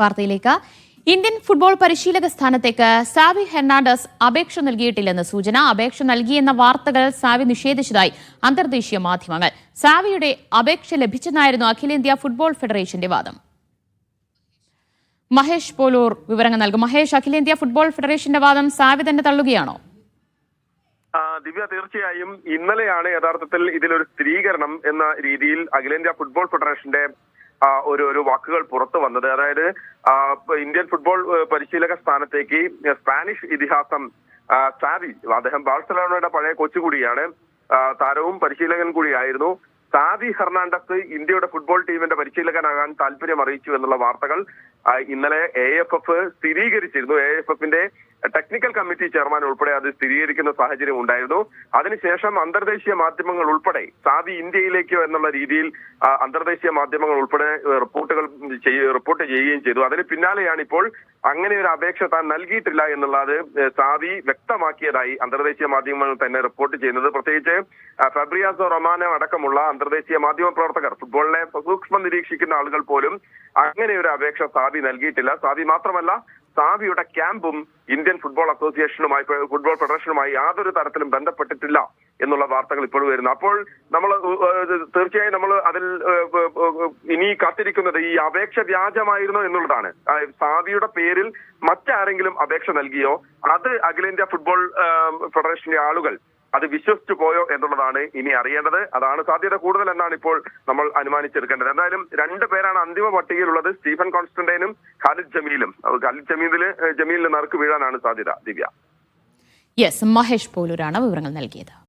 വാർത്തയിലേക്ക്. Indian football പരിശീലക സ്ഥാനത്തേക്ക് സാവി ഹെർണാണ്ടസ് അപേക്ഷ നൽകിയിട്ടില്ലെന്ന് സൂചന. അപേക്ഷ നൽകിയെന്ന വാർത്തകൾ സാവി നിഷേധിച്ചതായി അന്തർദേശീയ മാധ്യമങ്ങൾ. സാവിയുടെ അപേക്ഷ ലഭിച്ചെന്നായിരുന്നു അഖിലേന്ത്യാ ഫുട്ബോൾ ഫെഡറേഷന്റെ വാദം. മഹേഷ് പോലൂർ വിവരങ്ങൾ നൽകും. മഹേഷ് അഖിലേന്ത്യാ ഫുട്ബോൾ ഫെഡറേഷന്റെ വാദം സാവി തന്നെ തള്ളുകയാണോ? ദിവ്യ തീർച്ചയായും ഇന്നലെയാണ് യഥാർത്ഥത്തിൽ ഇതിലൊരു സ്ഥിരീകരണം എന്ന രീതിയിൽ അഖിലേന്ത്യാ ഫുട്ബോൾ ഫെഡറേഷന്റെ ഒരു ഒരു വാക്കുകൾ പുറത്തു വന്നത്. അതായത് ഇന്ത്യൻ ഫുട്ബോൾ പരിശീലക സ്ഥാനത്തേക്ക് സ്പാനിഷ് ഇതിഹാസം സാവി അദ്ദേഹം ബാഴ്സലോണയുടെ പഴയ കോച്ച് കൂടിയാണ്. താരവും പരിശീലകൻ കൂടിയായിരുന്നു. സാവി ഹെർണാണ്ടസ് ഇന്ത്യയുടെ ഫുട്ബോൾ ടീമിന്റെ പരിശീലകനാകാൻ താല്പര്യം അറിയിച്ചു എന്നുള്ള വാർത്തകൾ ഇന്നലെ എ എഫ് എഫ് സ്ഥിരീകരിച്ചിരുന്നു. എ എഫ് എഫിന്റെ ടെക്നിക്കൽ കമ്മിറ്റി ചെയർമാൻ ഉൾപ്പെടെ അത് സ്ഥിരീകരിക്കുന്ന സാഹചര്യം ഉണ്ടായിരുന്നു. അതിനുശേഷം അന്തർദേശീയ മാധ്യമങ്ങൾ ഉൾപ്പെടെ സാവി ഇന്ത്യയിലേക്കോ എന്നുള്ള രീതിയിൽ അന്തർദേശീയ മാധ്യമങ്ങൾ ഉൾപ്പെടെ റിപ്പോർട്ടുകൾ റിപ്പോർട്ട് ചെയ്യുകയും ചെയ്തു. അതിന് പിന്നാലെയാണ് ഇപ്പോൾ അങ്ങനെ ഒരു അപേക്ഷ താൻ നൽകിയിട്ടില്ല എന്നുള്ളത് സാദി വ്യക്തമാക്കിയതായി അന്തർദേശീയ മാധ്യമങ്ങൾ തന്നെ റിപ്പോർട്ട് ചെയ്യുന്നത്. പ്രത്യേകിച്ച് ഫെബ്രിയാസോ റൊമാനോ അടക്കമുള്ള അന്തർദേശീയ മാധ്യമ പ്രവർത്തകർ ഫുട്ബോളിനെ സൂക്ഷ്മം നിരീക്ഷിക്കുന്ന ആളുകൾ പോലും അങ്ങനെ ഒരു അപേക്ഷ സാവി നൽകിയിട്ടില്ല. സാവി മാത്രമല്ല സാവിയുടെ ക്യാമ്പും ഇന്ത്യൻ ഫുട്ബോൾ അസോസിയേഷനുമായി ഫുട്ബോൾ ഫെഡറേഷനുമായി യാതൊരു തരത്തിലും ബന്ധപ്പെട്ടിട്ടില്ല എന്നുള്ള വാർത്തകൾ ഇപ്പോൾ വരുന്നു. അപ്പോൾ നമ്മൾ തീർച്ചയായും നമ്മൾ അതിൽ ഇനി കാത്തിരിക്കുന്നത് ഈ അപേക്ഷ വ്യാജമായിരുന്നോ എന്നുള്ളതാണ്. സാവിയുടെ പേരിൽ മറ്റാരെങ്കിലും അപേക്ഷ നൽകിയോ? അത് അഖിലേന്ത്യാ ഫുട്ബോൾ ഫെഡറേഷന്റെ ആളുകൾ അത് വിശ്വസിച്ചു പോയോ എന്നുള്ളതാണ് ഇനി അറിയേണ്ടത്. അതാണ് സാധ്യത കൂടുതൽ എന്നാണ് ഇപ്പോൾ നമ്മൾ അനുമാനിച്ചെടുക്കേണ്ടത്. എന്തായാലും രണ്ട് പേരാണ് അന്തിമ പട്ടികയിലുള്ളത്. സ്റ്റീഫൻ കോൺസ്റ്റന്റൈനും ഖാലിദ് ജമീലും. ഖാലിദ് ജമീലിൽ ജമീലിന് നറുക്ക് വീഴാനാണ് സാധ്യത. ദിവ്യ. യെസ് മഹേഷ് പോലൂരാണ് വിവരങ്ങൾ നൽകിയത്.